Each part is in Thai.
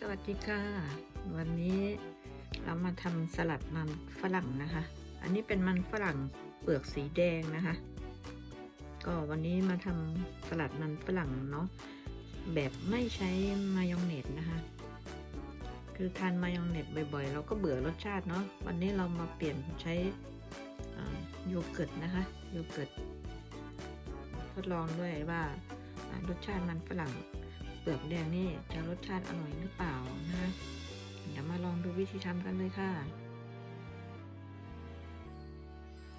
สวัสดีค่ะ วันนี้เรามาทำสลัดมันฝรั่งนะคะ อันนี้เป็นมันฝรั่งเปลือกสีแดงนะคะ ก็วันนี้มาทำสลัดมันฝรั่งเนาะแบบไม่ใช้มายองเนสนะคะ คือทานมายองเนสบ่อยๆ เราก็เบื่อรสชาติเนาะวันนี้เรามาเปลี่ยนใช้อ่โยเกิร์ตนะคะโยเกิร์ตทดลองด้วยว่ารสชาติมันฝรั่ง ปลือกแดงนี่จะรสชาติอร่อยหรือเปล่านะคะเดี๋ยวมาลองดูวิธีทำกันเลยค่ะ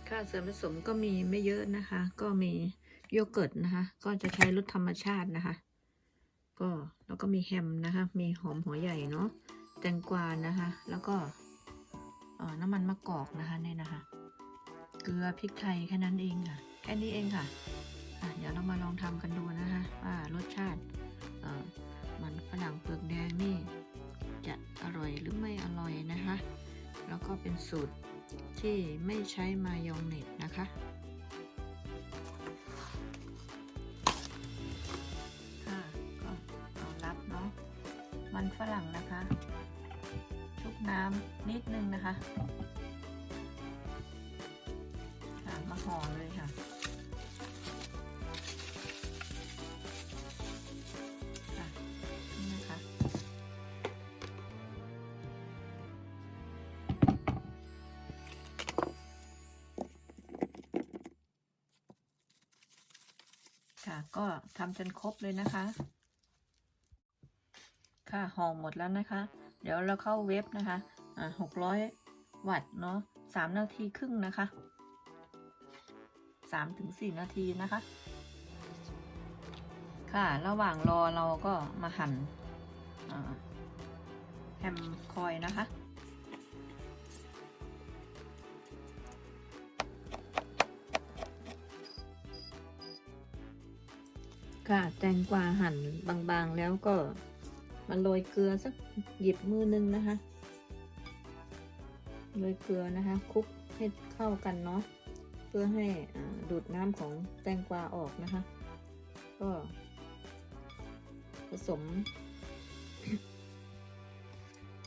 ค่ะส่วนผสมก็มีไม่เยอะนะคะ ก็มีโยเกิร์ตนะคะ ก็จะใช้รสธรรมชาตินะคะ ก็แล้วก็มีแฮมนะคะ มีหอมหัวใหญ่เนาะแตงกวานะคะ แล้วก็น้ำมันมะกอกนะคะเนี่ยนะคะ เกลือพริกไทยแค่นั้นเองค่ะ แค่นี้เองค่ะะเดี๋ยวเรามาลองทำกันดูนะคะว่ารสชาติ มันฝรั่งเปลือกแดงนี่ จะอร่อยหรือไม่อร่อยนะคะ แล้วก็เป็นสูตรที่ไม่ใช้มายองเนสนะคะค่ะก็เอารับเนาะมันฝรั่งนะคะ ชุบน้ำนิดนึงนะคะ ค่ะ มาห่อเลย ค่ะ ก็ทำจนครบเลยนะคะ ค่ะห่อหมดแล้วนะคะ เดี๋ยวเราเข้าเว็บนะคะอ่าหกร้อยวัตต์เนาะสามนาทีครึ่งนะคะสามถึงสี่นาทีนะคะ ค่ะระหว่างรอเราก็มาหั่นอ่าแฮมคอยนะคะ ค่ะแตงกวาหั่นบางๆ แล้วก็มาโรยเกลือสักหยิบมือนึงนะคะ โรยเกลือนะคะคลุกให้เข้ากันเนาะเพื่อให้ดูดน้ำของแตงกวาออกนะคะ ก็ผสม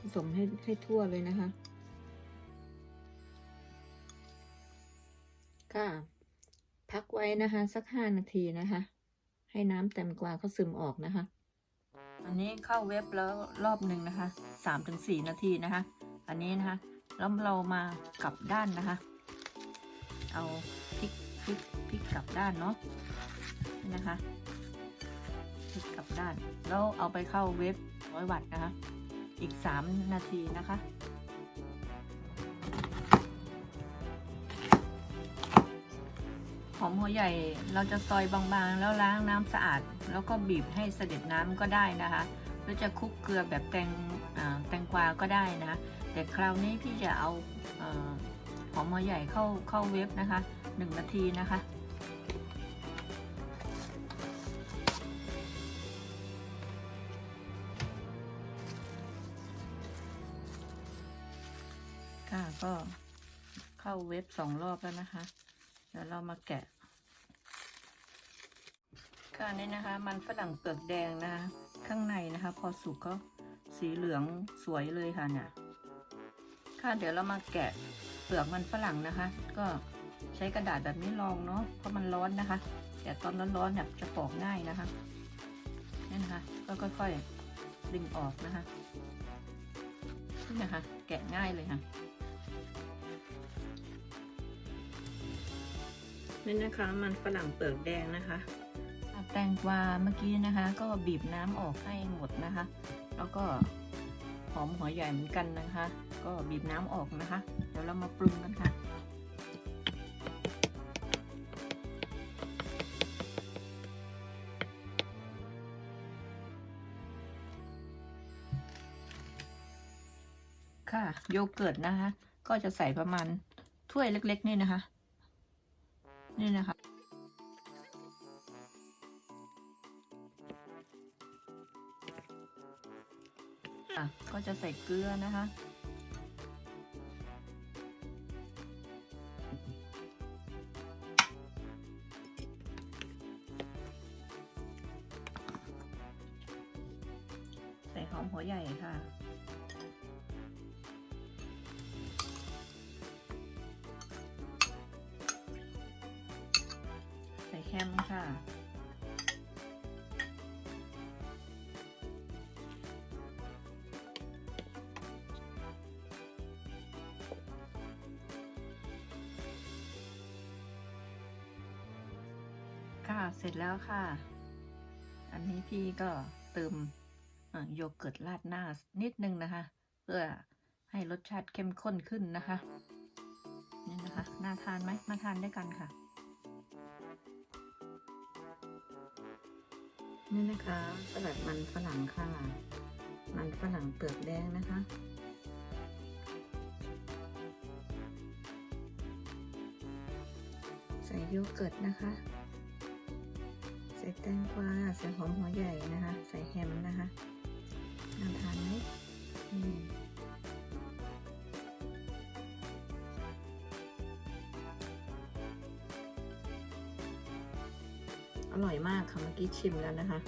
ผสมให้ให้ทั่วเลยนะคะ ค่ะ พักไว้นะคะ สักห้านาทีนะคะ ให้น้ำแตงกวาเขาซึมออกนะคะ อันนี้เข้าเว็บแล้วรอบหนึ่งนะคะสามถึงสี่นาทีนะคะ อันนี้นะคะแล้วเรามากลับด้านนะคะ เอาพลิกพลิกพลิกกลับด้านเนาะนี่นะคะพลิกกลับด้าน แล้วเอาไปเข้าเว็บร้อยวัตต์นะคะ อีกสามนาทีนะคะ มหัวใหญ่เราจะซอยบางๆ แล้วล้างน้ำสะอาด แล้วก็บีบให้เสด็จน้ำก็ได้นะคะหรือจะคลุกเกลือแบบแตงแตงกวาก็ได้นะ แต่คราวนี้พี่จะเอาหอมหัวใหญ่เข้าเข้าเว็บนะคะหนึ่งนาทีนะคะค่ะก็เข้าเว็บสองรอบแล้วนะคะ เดี๋ยวเรามาแกะ ค่ะนี่นะคะ มันฝรั่งเปลือกแดงนะคะ ข้างในนะคะ พอสุกก็สีเหลืองสวยเลยค่ะเนี่ยค่ะเดี๋ยวเรามาแกะเปลือกมันฝรั่งนะคะ ก็ใช้กระดาษแบบนี้รองเนาะเพราะมันร้อนนะคะ แต่ตอนร้อนๆเนี่ยจะปอกง่ายนะคะนี่นะคะก็ค่อยๆดึงออกนะคะนี่นะคะ แกะง่ายเลยค่ะนี่นะคะมันฝรั่งเปลือกแดงนะคะ แตงกวาเมื่อกี้นะคะ ก็บีบน้ำออกให้หมดนะคะ แล้วก็หอมหัวใหญ่เหมือนกันนะคะ ก็บีบน้ำออกนะคะ เดี๋ยวเรามาปรุงกันค่ะค่ะโยเกิร์ตนะคะ ก็จะใส่ประมาณถ้วยเล็ก ๆ นี่นะคะ นี่นะคะ ค่ะ ก็จะใส่เกลือนะคะ ใส่หอมหัวใหญ่ค่ะใส่แคมค่ะ เสร็จแล้วค่ะ อันนี้พี่ก็เติมโยเกิร์ตราดหน้านิดนึงนะคะ เพื่อให้รสชาติเข้มข้นขึ้นนะคะ นี่นะคะ น่าทานไหมมาทานด้วยกันค่ะ นี่นะคะสลัดมันฝรั่งค่ะ มันฝรั่งเปลือกแดงนะคะใส่โยเกิร์ตนะคะ แตงกวาใส่หอมหัวใหญ่นะคะ ใส่แฮมนะคะน่าทานไหมอืมอร่อยมากค่ะเมื่อกี้ชิมแล้วนะคะ